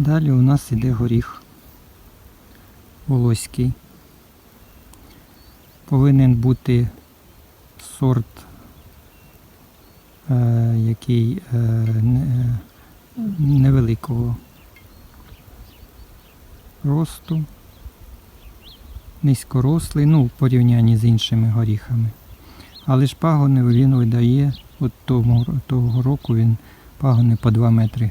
Далі у нас іде горіх волоський. Повинен бути сорт, е, який е, не- невеликого росту, низькорослий, ну, в порівнянні з іншими горіхами. Але ж пагони він видає, от того, того року він пагони по 2 метри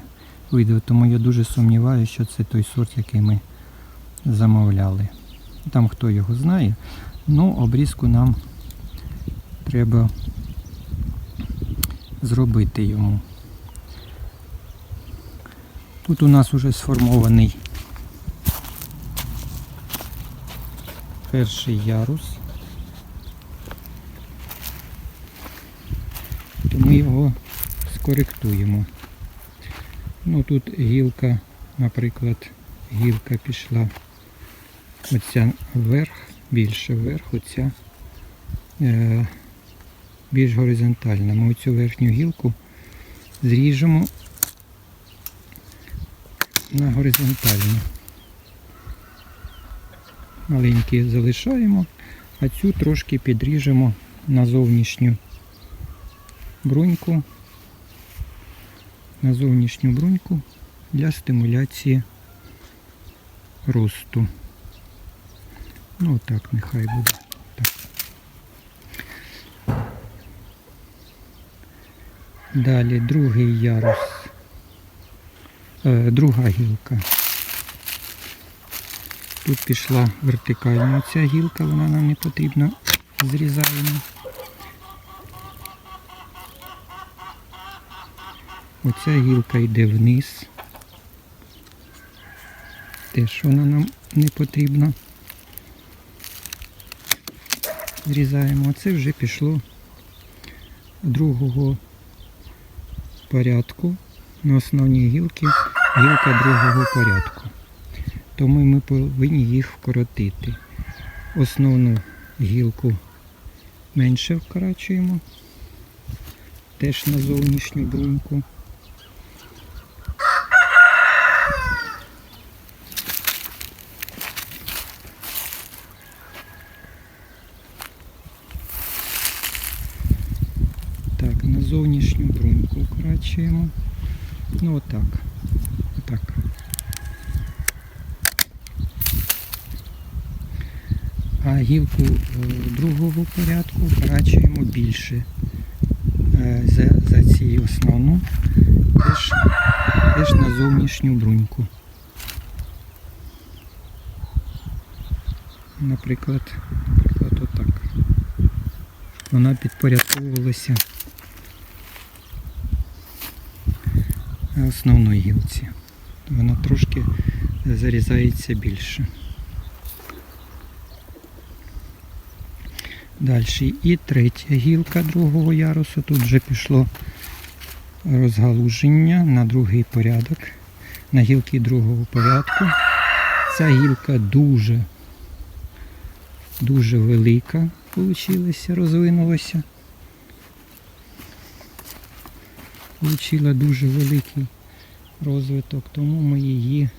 видав, тому я дуже сумніваюся, що це той сорт, який ми замовляли. Там хто його знає, ну обрізку нам треба зробити йому. Тут у нас вже сформований перший ярус. Ми його скоректуємо. Ну тут гілка, наприклад, гілка пішла оця вверх, більше вверх, оця е, більш горизонтальна. Ми оцю верхню гілку зріжемо на горизонтальну. Маленькі залишаємо, а цю трошки підріжемо на зовнішню бруньку, на зовнішню бруньку для стимуляції росту. Ну так, нехай буде. Так. Далі другий ярус, е, друга гілка. Тут пішла вертикальна ця гілка, вона нам не потрібна. Зрізаємо. Оця гілка йде вниз. Теж вона нам не потрібна. Зрізаємо. Оце вже пішло другого порядку. На основній гілки гілка другого порядку. Тому ми повинні їх вкоротити. Основну гілку менше вкорачуємо. Теж на зовнішню бруньку. Так, на зовнішню бруньку вкорачуємо. Ну отак. Отак. А гілку е, другого порядку вкорачуємо більше е, за, за цією основну, теж, теж на зовнішню бруньку. Наприклад, наприклад, отак. Вона підпорядковувалася основної гілці. Вона трошки зарізається більше. Далі і третя гілка другого ярусу. Тут вже пішло розгалуження на другий порядок, на гілки другого порядку. Ця гілка дуже, дуже велика получилася, розвинулася. Получила дуже великий розвиток, тому ми її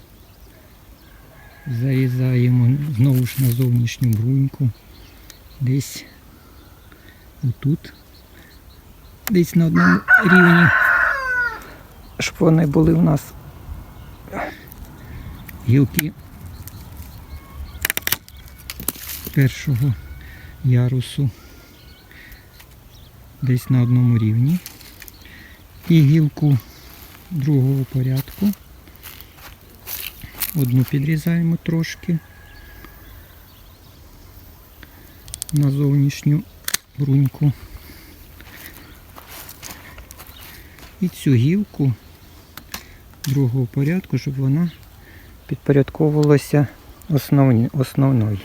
зарізаємо знову ж на зовнішню бруньку. Десь отут, десь на одному рівні, щоб вони були у нас гілки першого ярусу. Десь на одному рівні. І гілку другого порядку. Одну підрізаємо трошки на зовнішню бруньку. І цю гілку другого порядку, щоб вона підпорядковувалася основні, основної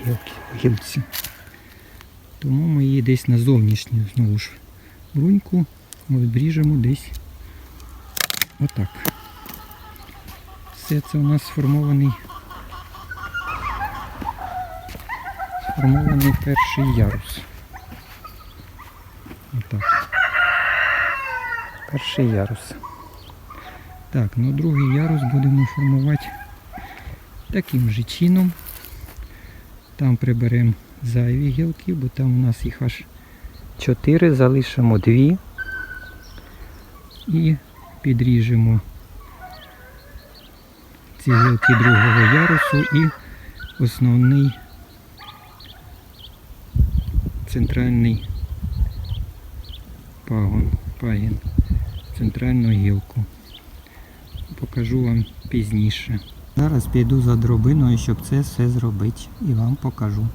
гілці. Тому ми її десь на зовнішню знову ж бруньку обріжемо десь отак. Все це у нас сформований сформований перший ярус. Отак. Перший ярус. Так, ну другий ярус будемо формувати таким же чином. Там приберемо зайві гілки, бо там у нас їх аж 4, залишимо 2 і підріжемо ці гілки другого ярусу і основний центральний пагон, пагін, центральну гілку. Покажу вам пізніше. Зараз піду за дробиною, щоб це все зробити і вам покажу.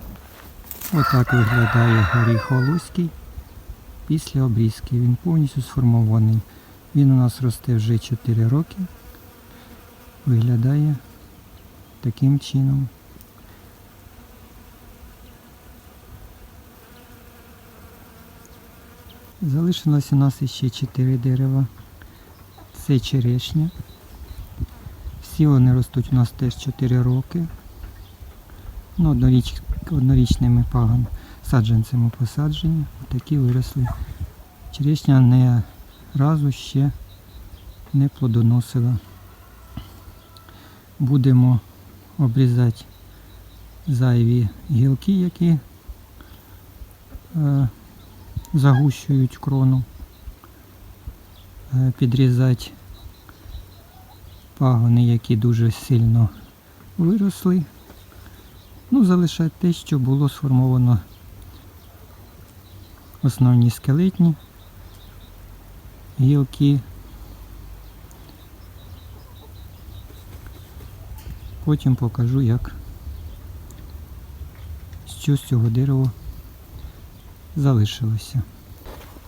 Отак виглядає горіх Олуський після обрізки. Він повністю сформований. Він у нас росте вже 4 роки. Виглядає таким чином. Залишилось у нас ще 4 дерева. Це черешня. Всі вони ростуть у нас теж 4 роки. Ну, одноріч, однорічними пагон саджанцями посаджені. Такі виросли. Черешня не разу ще не плодоносила. Будемо обрізати зайві гілки, які е, загущують крону, е, підрізати пагони, які дуже сильно виросли. Ну, залишати те, що було сформовано основні скелетні гілки. Потім покажу, як що з цього дерева залишилося.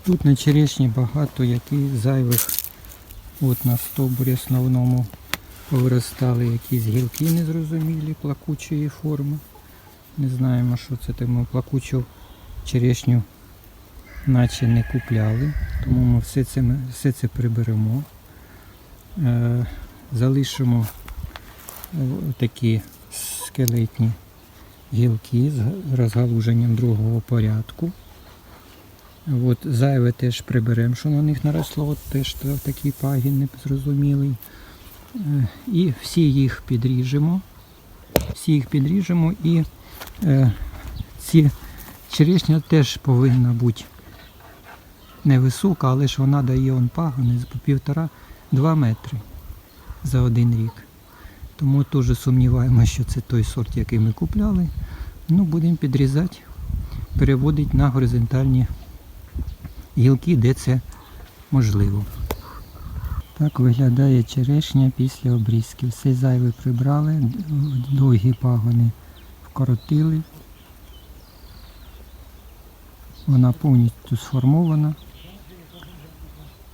Тут на черешні багато яких зайвих от на стовбурі основному повиростали якісь гілки незрозумілі, плакучої форми. Не знаємо, що це тому плакучу черешню наче не купляли, тому ми все це, все це приберемо. Е, залишимо е, такі скелетні гілки з розгалуженням другого порядку. От, зайве теж приберемо, що на них наросло, от теж такий пагін незрозумілий. Е, І всі їх підріжемо. Всі їх підріжемо і е, ці черешня теж повинна бути невисока, але ж вона дає он пагони по півтора-два метри за один рік. Тому теж сумніваємося, що це той сорт, який ми купляли. Ну, будемо підрізати, переводити на горизонтальні гілки, де це можливо. Так виглядає черешня після обрізки. Все зайве прибрали, довгі пагони вкоротили. Вона повністю сформована.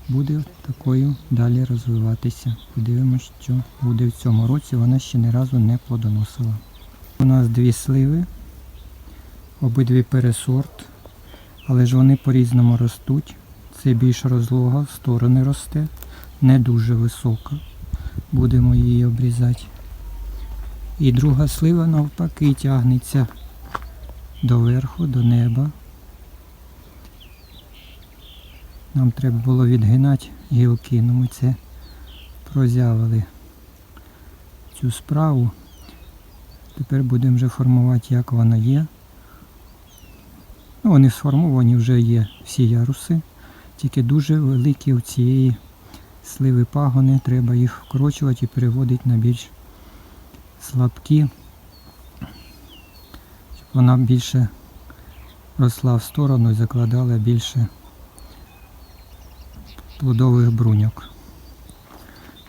Буде такою далі розвиватися. Подивимось, що буде в цьому році. Вона ще ні разу не плодоносила. У нас дві сливи, обидві пересорт, але ж вони по-різному ростуть. Це більш розлога, сторони росте, не дуже висока. Будемо її обрізати. І друга слива навпаки тягнеться доверху, до неба. Нам треба було відгинати гілки, ну ми це прозявили цю справу. Тепер будемо вже формувати, як воно є. Ну, вони сформовані вже є всі яруси, тільки дуже великі у цієї сливи пагони, треба їх вкорочувати і переводити на більш слабкі, щоб вона більше росла в сторону і закладала більше плодових бруньок.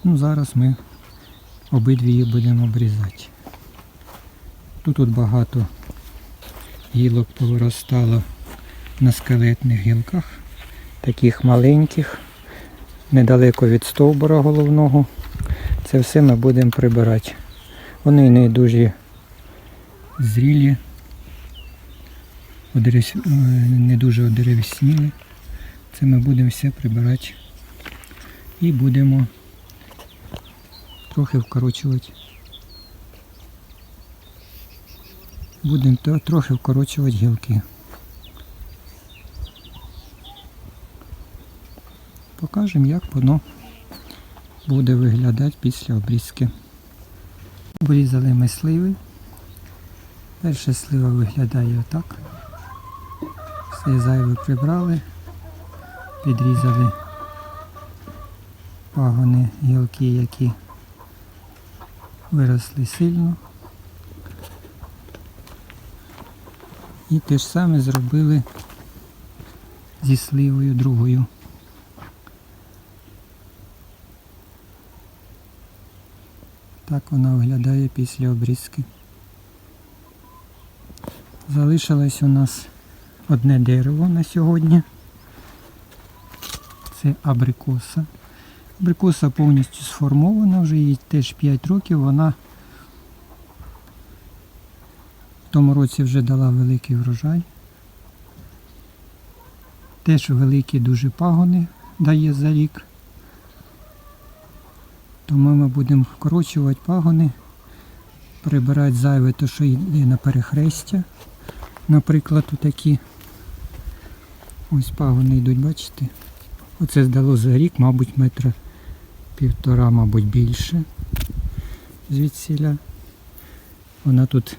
Ну, зараз ми обидві їх будемо обрізати. Тут, тут багато гілок повиростало на скелетних гілках, таких маленьких, недалеко від стовбура головного. Це все ми будемо прибирати. Вони не дуже зрілі, е, не дуже одеревсніли. Це ми будемо все прибирати і будемо трохи вкорочувати. Будемо трохи вкорочувати гілки. Покажемо, як воно буде виглядати після обрізки. Обрізали ми сливи. Перша слива виглядає отак. Все зайве прибрали, підрізали пагони, гілки, які виросли сильно. І те ж саме зробили зі сливою другою. Так вона виглядає після обрізки. Залишилось у нас одне дерево на сьогодні. Це абрикоса. Абрикоса повністю сформована, вже їй теж 5 років. Вона в тому році вже дала великий врожай. Теж великі дуже пагони дає за рік. Тому ми будемо вкорочувати пагони, прибирати зайве те, що йде на перехрестя. Наприклад, такі ось пагони йдуть, бачите? Оце здало за рік, мабуть, метра півтора, мабуть, більше звідсіля. Вона тут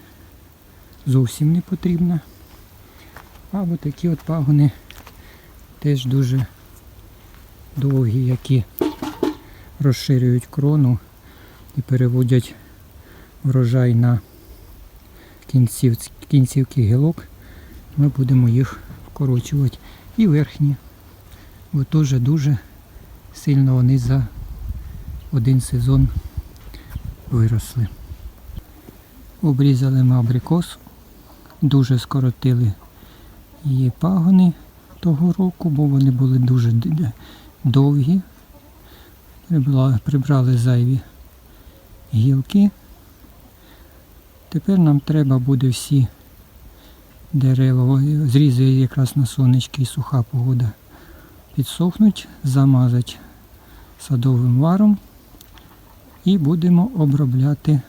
зовсім не потрібна. А такі от пагони теж дуже довгі, які розширюють крону і переводять врожай на кінцівки гілок. Ми будемо їх вкорочувати. І верхні. Бо теж дуже сильно вони за один сезон виросли. Обрізали ми абрикосу, дуже скоротили її пагони того року, бо вони були дуже довгі. Прибрали зайві гілки. Тепер нам треба буде всі дерева, о, якраз на сонечки і суха погода підсохнуть, замазати садовим варом і будемо обробляти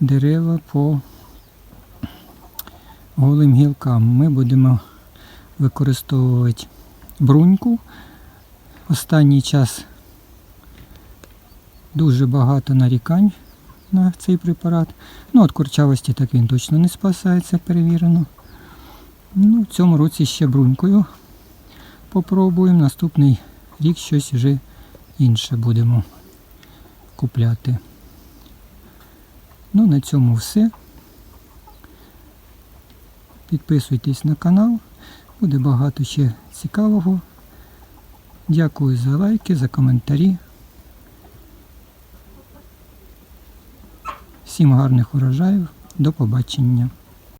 дерева по голим гілкам. Ми будемо використовувати бруньку. Останній час дуже багато нарікань на цей препарат. Ну, від курчавості так він точно не спасається, перевірено. Ну, в цьому році ще брунькою попробуємо. Наступний рік щось вже інше будемо купляти. Ну, на цьому все. Підписуйтесь на канал. Буде багато ще цікавого. Дякую за лайки, за коментарі. Всім гарних урожаїв. До побачення.